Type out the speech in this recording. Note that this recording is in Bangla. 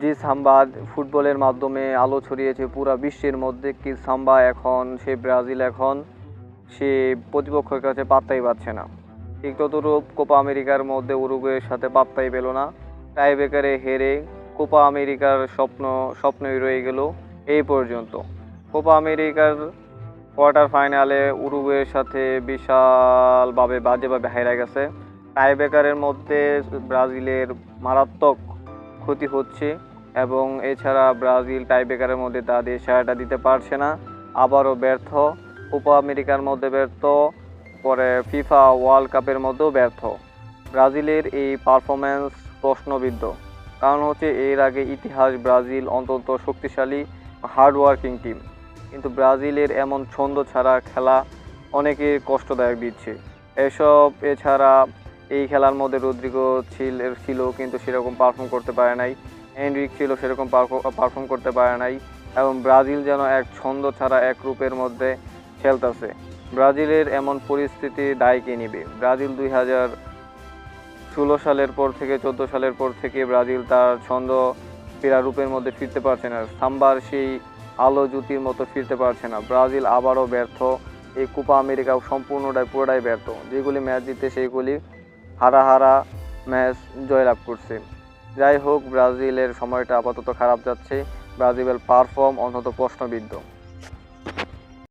যে সাম্বা ফুটবলের মাধ্যমে আলো ছড়িয়েছে পুরো বিশ্বের মধ্যে কি সাম্বা এখন, সে ব্রাজিল এখন, সে প্রতিপক্ষের কাছে পাত্তাই পাচ্ছে না। ঠিক ততরূপ কোপা আমেরিকার মধ্যে উরুগুয়ের সাথে পাত্তাই পেল না। টাই বেকারে হেরে কোপা আমেরিকার স্বপ্ন, স্বপ্নই রয়ে গেল এই পর্যন্ত। কোপা আমেরিকার কোয়ার্টার ফাইনালে উরুগুয়ের সাথে বিশালভাবে, বাজেভাবে হেরে গেছে। টাই বেকারের মধ্যে ব্রাজিলের মারাত্মক ক্ষতি হচ্ছে। এবং এছাড়া ব্রাজিল টাইব্রেকারের মধ্যে তাদের সেরাটা দিতে পারছে না। আবারও ব্যর্থ। কোপা আমেরিকার মধ্যে ব্যর্থ। পরে ফিফা ওয়ার্ল্ড কাপের মধ্যেও ব্যর্থ। ব্রাজিলের এই পারফরমেন্স প্রশ্নবিদ্ধ। কারণ হচ্ছে, এর আগে ইতিহাস ব্রাজিল অন্তত শক্তিশালী, হার্ডওয়ার্কিং টিম। কিন্তু ব্রাজিলের এমন ছন্দ ছাড়া খেলা অনেকের কষ্টদায়ক দিচ্ছে। এসব এছাড়া এই খেলার মধ্যে রদ্রিগো ছিল ছিল কিন্তু সেরকম পারফর্ম করতে পারে নাই। এনরিক ছিল সেরকম পারফর্ম করতে পারে নাই এবং ব্রাজিল যেন এক ছন্দ ছাড়া এক রূপের মধ্যে খেলতেছে। ব্রাজিলের এমন পরিস্থিতি দায় কে নিবে? ব্রাজিল দুই হাজার ষোলো সালের পর থেকে, চোদ্দ সালের পর থেকে ব্রাজিল তার ছন্দ ফেরা রূপের মধ্যে ফিরতে পারছে না। সাম্বার সেই আলো জ্যোতির মতো ফিরতে পারছে না। ব্রাজিল আবারও ব্যর্থ। এই কোপা আমেরিকা সম্পূর্ণটাই পুরোটাই ব্যর্থ। যেগুলি ম্যাচ জিতে সেইগুলি হারা হারা ম্যাচ জয়লাভ করছে। যাই হোক ব্রাজিলের সময়টা আপাতত খারাপ যাচ্ছে। ব্রাজিলের পারফর্ম অন্তত প্রশ্নবিদ্ধ।